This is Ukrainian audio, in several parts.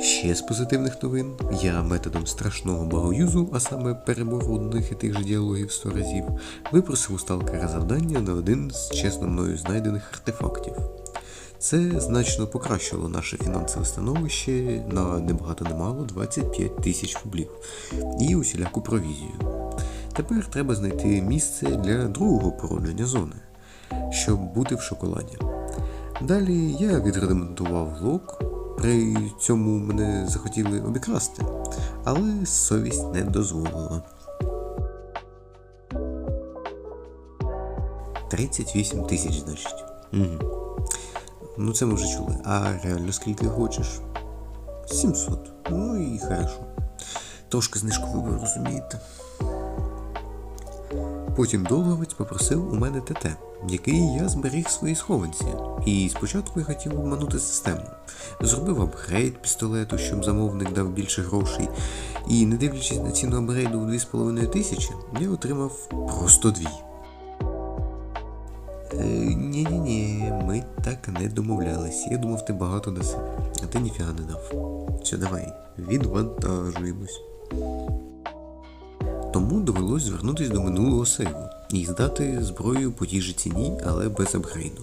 Ще з позитивних новин я методом страшного багоюзу, а саме перебору одних і тих же діалогів 100 разів, випросив у сталкера завдання на один з чесно мною знайдених артефактів. Це значно покращило наше фінансове становище на небагато немало 25 тисяч рублів і усіляку провізію. Тепер треба знайти місце для другого породження зони, щоб бути в шоколаді. Далі я відремонтував лок, при цьому мене захотіли обікрасти, але совість не дозволила. 38 тисяч, значить. Угу. Ну це ми вже чули. А реально скільки хочеш? 700. Ну і хорошо. Трошки знижку вибору, розумієте. Потім долговець попросив у мене ТТ, який я зберіг в своїй схованці. І спочатку я хотів обманути систему. Зробив апгрейд пістолету, щоб замовник дав більше грошей. І не дивлячись на ціну апгрейду у 2,5 тисячі, я отримав просто дві. Е, Ні-ні-ні, ми так не домовлялись. Я думав, ти багато даси, а ти ніфіга не дав. Все, давай, відвантажуємось. Тому довелось звернутися до минулого сейву і здати зброю по тій же ціні, але без апгрейду.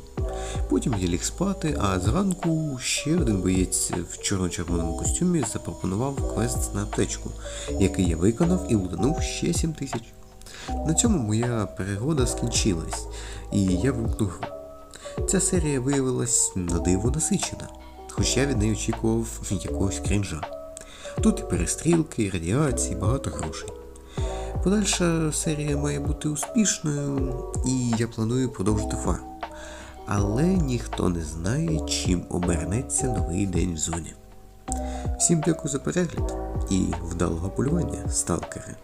Потім я ліг спати, а зранку ще один боєць в чорно-червоному костюмі запропонував квест на аптечку, який я виконав і лутанув ще 7 тисяч. На цьому моя перегода скінчилась, і я вимкнув гру. Ця серія виявилась на диво насичена, хоч я від неї очікував якогось крінжа. Тут і перестрілки, і радіації, багато грошей. Подальша серія має бути успішною, і я планую продовжити фарм. Але ніхто не знає, чим обернеться новий день в зоні. Всім дякую за перегляд і вдалого полювання, сталкери!